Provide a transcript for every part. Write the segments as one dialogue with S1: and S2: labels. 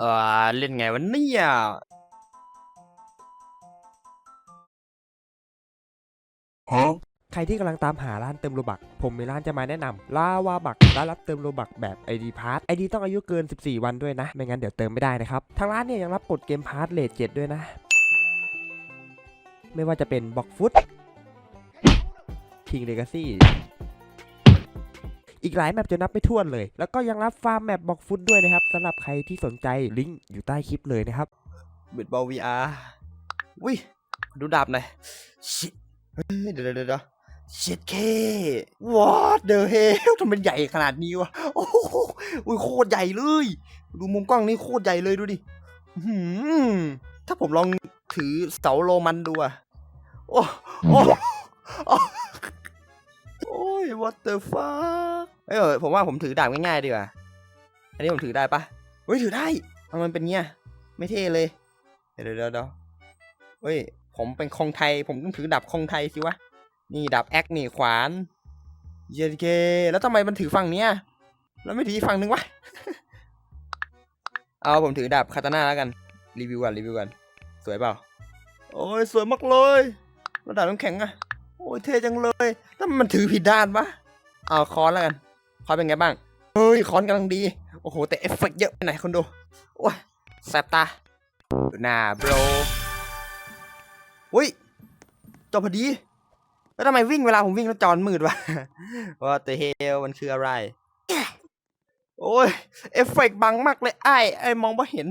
S1: เออเล่นไงวะเนี่ย
S2: ใครที่กำลังตามหาร้านเติมโลบัก ผมมีร้านจะมาแนะนำลาวาบักร้านรับเติมโลบักแบบ ID p a s s ID ต้องอายุเกิน 14 วันด้วยนะ ไม่งั้นเดี๋ยวเติมไม่ได้นะครับ ทางร้านเนี่ยยังรับกดเกมพาร์ทเลทเจ็ดด้วยนะ ไม่ว่าจะเป็นบ็อกฟุตคิงเลกาซี่ อีกหลายแมปจะนับไม่ถ้วนเลย แล้วก็ยังรับฟาร์มแมปบอกฟุตด้วยนะครับสำหรับใครที่สนใจลิงก์อยู่ใต้คลิปเลยนะครับ
S1: บิดบอล VR อุ้ยดูดาบหน่อยชิเดี๋ยวเดี๋ยวเดี๋ยวชิดเค what the hell ทำไมใหญ่ขนาดนี้วะ โอ้โหอุ้ยโคตรใหญ่เลย ดูมุมกล้องนี่โคตรใหญ่เลยดูดิหือถ้าผมลองถือเสาโรมันดูอะโอ้โอ้โอ้ย what the fuck เอ้ยผมว่าผมถือดาบง่ายๆดีกว่า อันนี้ผมถือได้ปะเฮ้ยถือได้ทำมันเป็นเงี้ย ไม่เท่เลย เดี๋ยวเดี๋ยวเดี๋ยวเฮ้ย ผมเป็นคองไทย ผมต้องถือดาบคองไทยสิวะ นี่ดาบแอคนี่ขวาน เยนเคแล้วทำไมมันถือฝั่งเนี้ย แล้วไม่ถือฝั่งนึงวะ เอาผมถือดาบคาตาน่าแล้วกัน รีวิวก่อนรีวิวก่อนสวยเปล่า โอ้ยสวยมากเลยแล้วดาบน้ำแข็งอะโอ้ยเท่จังเลย แล้วมันถือผิดด้านปะเอาคอนแล้วกัน คอนเป็นไงบ้าง เฮ้ยคอนกำลังดี โอ้โห แต่เอฟเฟกต์เยอะไปไหนคนดูโอ้ยแสบตาดูหน้าโบรอุ้ยจบพอดี แล้วทำไมวิ่งเวลาผมวิ่งแล้วจอนมืดวะว่าแต่เฮลมันคืออะไร โอ้ย เอฟเฟกต์บังมากเลยไอ้ไอ้มองไม่เห็น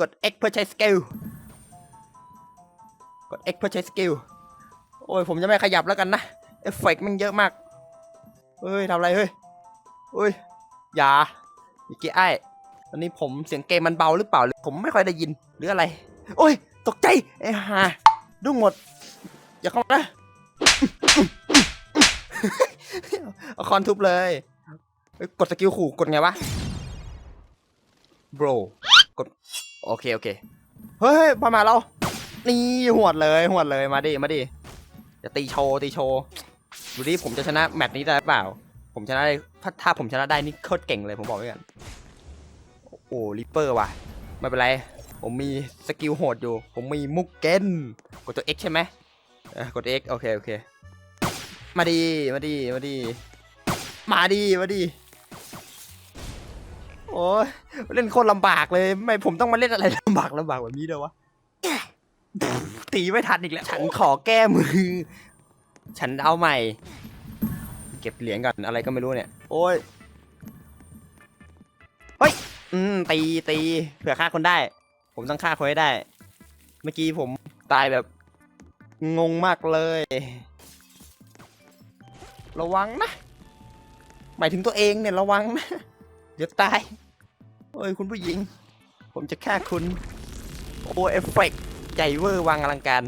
S1: กด X เพื่อใช้สกิลกด X เพื่อใช้สกิลโอ้ย ผมจะไม่ขยับแล้วกันนะ เอฟเฟกต์มันเยอะมาก เฮ้ยทำอะไรเฮ้ย เฮ้ยอย่าอีกกี้ไอ้ตอนนี้ผมเสียงเกมมันเบาหรือเปล่าหรือผมไม่ค่อยได้ยินหรืออะไร โอ้ย ตกใจไอ้ห่าดุ้งหมด อย่าเข้ามานะเอาคอนทุบเลยกดสกิลขู่กดไงวะ bro กด โอเค โอเค เฮ้ยพอมาเรา นี่หวดเลยหวดเลยมาดิ มาดิ จะตีโชว์ ตีโชว์ ดูดิผมจะชนะแมตช์นี้ได้หรือเปล่า ผมชนะได้ถ้าถ้าผมชนะได้นี่โคตรเก่งเลยผมบอกไว้ก่อนโอ้ลิปเปอร์ว่ะไม่เป็นไร ผมมีสกิลโหดอยู่ ผมมีมุกเกนกดตัว X ใช่ไหมเออกด X โอเคโอเค มาดีมาดีมาดี มาดีมาดีโอ้ยเล่นโคตรลำบากเลย ไม่ผมต้องมาเล่นอะไรลำบากลำบากแบบนี้เด้อวะตีไม่ทันอีกแล้ว ฉันขอแก้มือ ฉันเอาใหม่ เก็บเหรียญก่อนอะไรก็ไม่รู้เนี่ย โอ้ยอืมตีตีเผื่อฆ่าคนได้ ผมต้องฆ่าคนให้ได้ เมื่อกี้ผมตายแบบงงมากเลย ระวังนะ หมายถึงตัวเองเนี่ยระวังนะ เดี๋ยวตายโอ้ยคุณผู้หญิง ผมจะฆ่าคุณ โอ้เอฟเฟกต์ใหญ่เวอร์วังอลังการ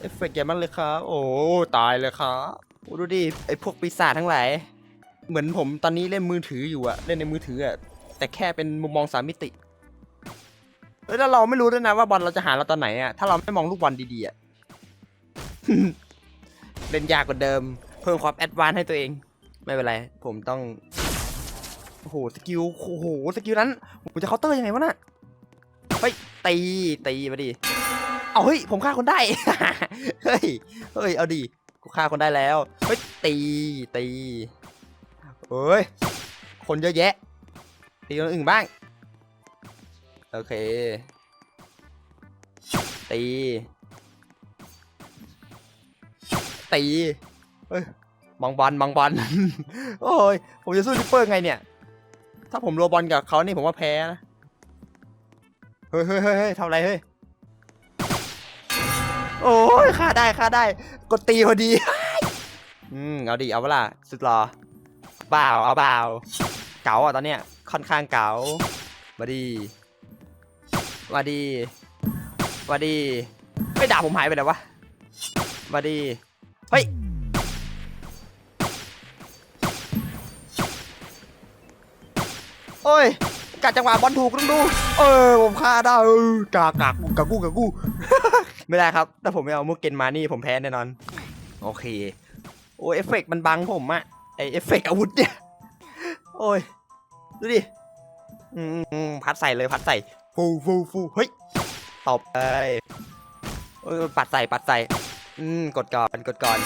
S1: เอฟเฟกต์ใหญ่มากเลยครับ โอ้ ตายเลยครับ โอ้ดูดิไอพวกปีศาจทั้งหลาย เหมือนผมตอนนี้เล่นมือถืออยู่อะเล่นในมือถืออะแต่แค่เป็นมุมมองสามมิติเฮ้ยแล้วเราไม่รู้ด้วยนะว่าบอลเราจะหาเราตอนไหนอะถ้าเราไม่มองลูกบอลดีๆอะเล่นยากกว่าเดิม เพิ่มความแอดวานซ์ให้ตัวเอง ไม่เป็นไร ผมต้องโอ้โหสกิลโอ้โหสกิลนั้นผมจะเคาน์เตอร์ยังไงวะน่ะเฮ้ยตีตีมาดิเอาเฮ้ยผมฆ่าคนได้ เฮ้ยเฮ้ยเอาดิ กูฆ่าคนได้แล้วเฮ้ยตีตีเฮ้ยคนเยอะแยะตีคนอื่นบ้างโอเคตีตีเฮ้ยมองบอลมองบอลโอ้ยผมจะสู้ลิปเปอร์ไงเนี่ย ถ้าผมโรบอลกับเขานี่ผมว่าแพ้นะเฮ้ยเฮ้ยเฮ้ยเฮ้ยทำอะไรเฮ้ย โอ้ยฆ่าได้ฆ่าได้ กดตีพอดี อืมเอาดิเอาเวลาสุดรอเปล่าเอาเปล่าเก๋าอะตอนเนี้ยค่อนข้างเก๋ามาดีมาดีมาดีไม่ด่าผมหายไปไหนวะมาดีเฮ้ยโอ้ยกัดจังหวะบอลถูกต้องดู เออผมฆ่าได้เออกากากกากูกากู ไม่ได้ครับถ้าผมไม่เอามุกเกนมานี่ผมแพ้แน่นอน โอเค โอ้ยเอฟเฟกต์มันบังผมอะไอเอฟเฟกต์อาวุธเนี่ย โอ้ย ดูดิอืมอืมพัดใส่เลยพัดใส่ ฟูฟูฟูเฮ้ยตบเลยเอ้ยปัดใส่ปัดใส่ อืม กดก่อนกดก่อน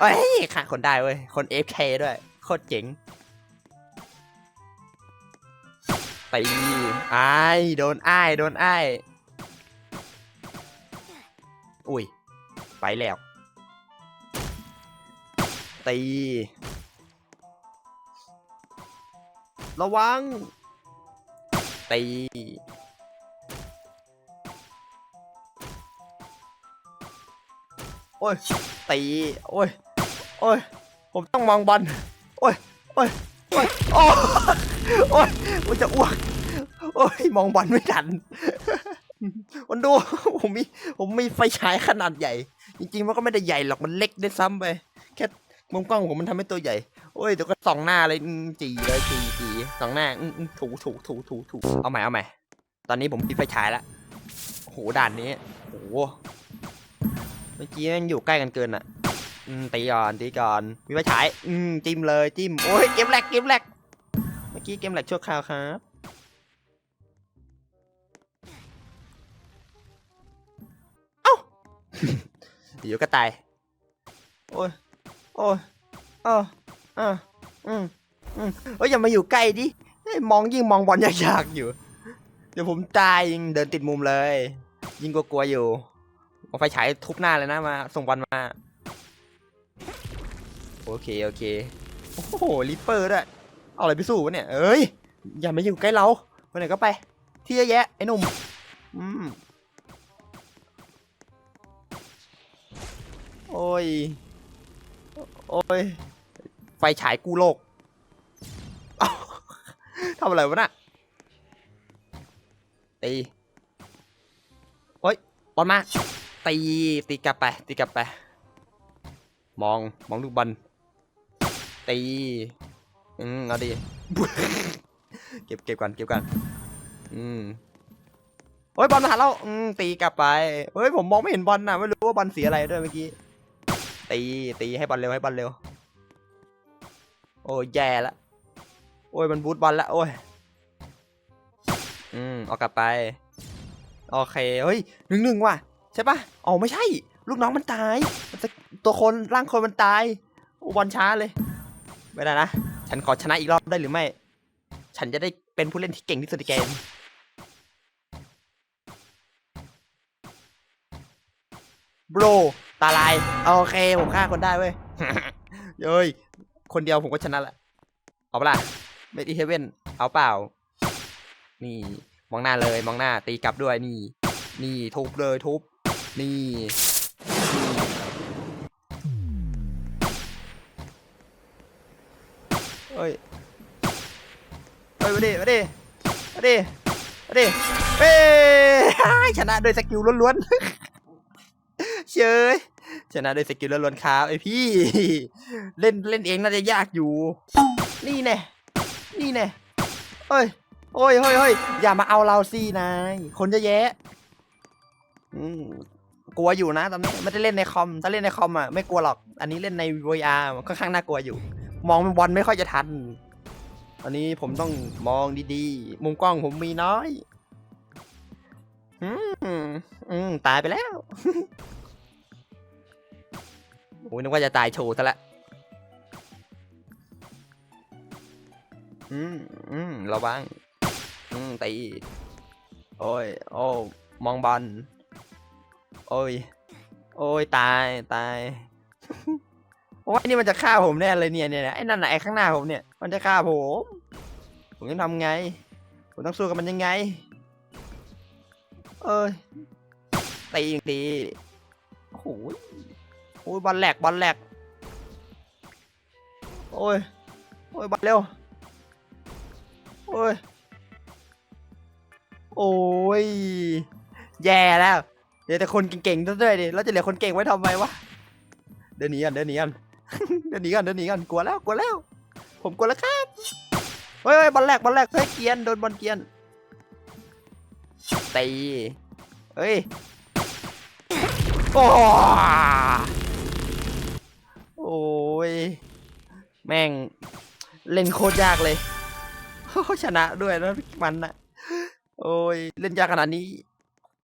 S1: เอ้ยขาดคนได้เว้ย คน FK ด้วย โคตรเจ๋งตีอ้ายโดนอ้ายโดนอ้าย อุ้ย ไปแล้ว ตี ระวัง ตี โอ้ย ตี โอ้ย โอ้ย ผมต้องมองบอล โอ้ย โอ้ย โอ้ย โอ้ยโอ้ยจะอ้วก โอ้ย มองบอลไม่ทัน มันดูผมมีผมมีไฟฉายขนาดใหญ่ จริงๆมันก็ไม่ได้ใหญ่หรอกมันเล็กได้ซ้ำไป แค่มุมกล้องผมมันทำให้ตัวใหญ่ โอ้ยเดี๋ยวก็ส่องหน้าเลยจีเลยจีจีส่องหน้าถูถูถูถูถูเอาใหม่เอาใหม่ตอนนี้ผมปิดไฟฉายแล้วโหด่านนี้โอ้โหเมื่อกี้มันอยู่ใกล้กันเกินอะตีก่อนตีก่อนมีไฟฉายอืมจิ้มเลยจิ้มโอ้ยเกมแรกเกมแรกเมื่อกี้เกมแรกชั่วคราวครับ เดี๋ยวก็ตาย โอ้ย โอ้ยเออเอออืมอืมเอ้ยอย่ามาอยู่ใกล้ดิเฮ้ยมองยิ่งมองบอลยากๆอยู่ เดี๋ยวผมตายยิงเดินติดมุมเลย ยิงกลัวๆอยู่เอาไฟฉายทุบหน้าเลยนะมา ส่งบอลมา โอเคโอเค โอ้โหลิปเปอร์ด้วย เอาอะไรไปสู้วะเนี่ย เอ้ย อย่ามาอยู่ใกล้เราไปไหนก็ไป ที่เยอะแยะไอ้หนุ่ม อืม โอ้ย โอ้ย ไฟฉายกู้โลกทำอะไรวะน่ะ ตี โอ้ยบอลมา ตี ตีกลับไป ตีกลับไป มอง มองลูกบอล ตี อืม เอาดิเก็บ เก็บก่อน เก็บก่อน อืมโอ้ยบอลมาหาเราอืมตีกลับไปเฮ้ยผมมองไม่เห็นบอลน่ะไม่รู้ว่าบอลสีอะไรด้วยเมื่อกี้ ตีตีให้บอลเร็วให้บอลเร็ว โอ้ยแย่ละ โอ้ยมันบูทบอลละโอ้ย อืมเอากลับไป โอเค เฮ้ยหนึ่งหนึ่งว่ะ ใช่ปะอ๋อไม่ใช่ ลูกน้องมันตายมันจะตัวคนร่างคนมันตายบอลช้าเลย ไม่ได้นะ ฉันขอชนะอีกรอบได้หรือไม่ ฉันจะได้เป็นผู้เล่นที่เก่งที่สุดในเกมโบร ตาลายโอเคผมฆ่าคนได้เว้ยเย้ยคนเดียวผมก็ชนะละเอาเปล่าเมดีเฮเว่นเอาเปล่า นี่มองหน้าเลยมองหน้าตีกลับด้วยนี่ นี่ทุบเลยทุบ นี่เฮ้ยเฮ้ยมาดิมาดิมาดิมาดิเอ้ยชนะโดยสกิลล้วนๆ เชยชนะโดวยสกิลล้วนๆครับไอพี่ เล่นเล่นเองน่าจะยากอยู่ นี่แน่นี่แน่เฮ้ยโอ้ยเฮ้ยเฮ้ยอย่ามาเอาเราสินายคนเยอะแยะอืมกลัวอยู่นะตอนนี้ไม่ได้เล่นในคอม ถ้าเล่นในคอมอะไม่กลัวหรอก อันนี้เล่นใน VR ค่อนข้างน่ากลัวอยู่ มองบอลไม่ค่อยจะทันอันนี้ผมต้องมองดีๆ มุมกล้องผมมีน้อย อืม อืม ตายไปแล้ว โอ้ยนึกว่าจะตายโชว์ซะละอืมอืมระวังอืมตีโอ้ย โอ้มองบอลโอ้ย โอ้ย ตาย ตาย โอ้ยนี่มันจะฆ่าผมแน่เลยเนี่ยเนี่ยไอ้นั่นน่ะไอ้ข้างหน้าผมเนี่ย มันจะฆ่าผม ผมจะทำไง ผมต้องสู้กับมันยังไง เอ้ยตีอีกทีโอ้โห อ้ยบอลแหลกบอลแหลกโอ้ยโอ้ยบอลเร็วโอ้ยโอ้ยแย่แล้วเดี๋ยวแต่คนเก่งๆด้วยดิแล้วจะเหลือคนเก่งไว้ทำไมวะเดินหนีกันเดินหนีกันเดินหนีกันเดินหนีกันกลัวแล้วกลัวแล้ว ผมกลัวแล้วครับเฮ้ยบอลแรกบอลแรกเฮ้ยเกียนโดนบอลเกียนตีเฮ้ยโอ้ ย แม่ง เล่นโคตรยากเลย ชนะด้วยนะมันนะโอ้ย เล่นยากขนาดนี้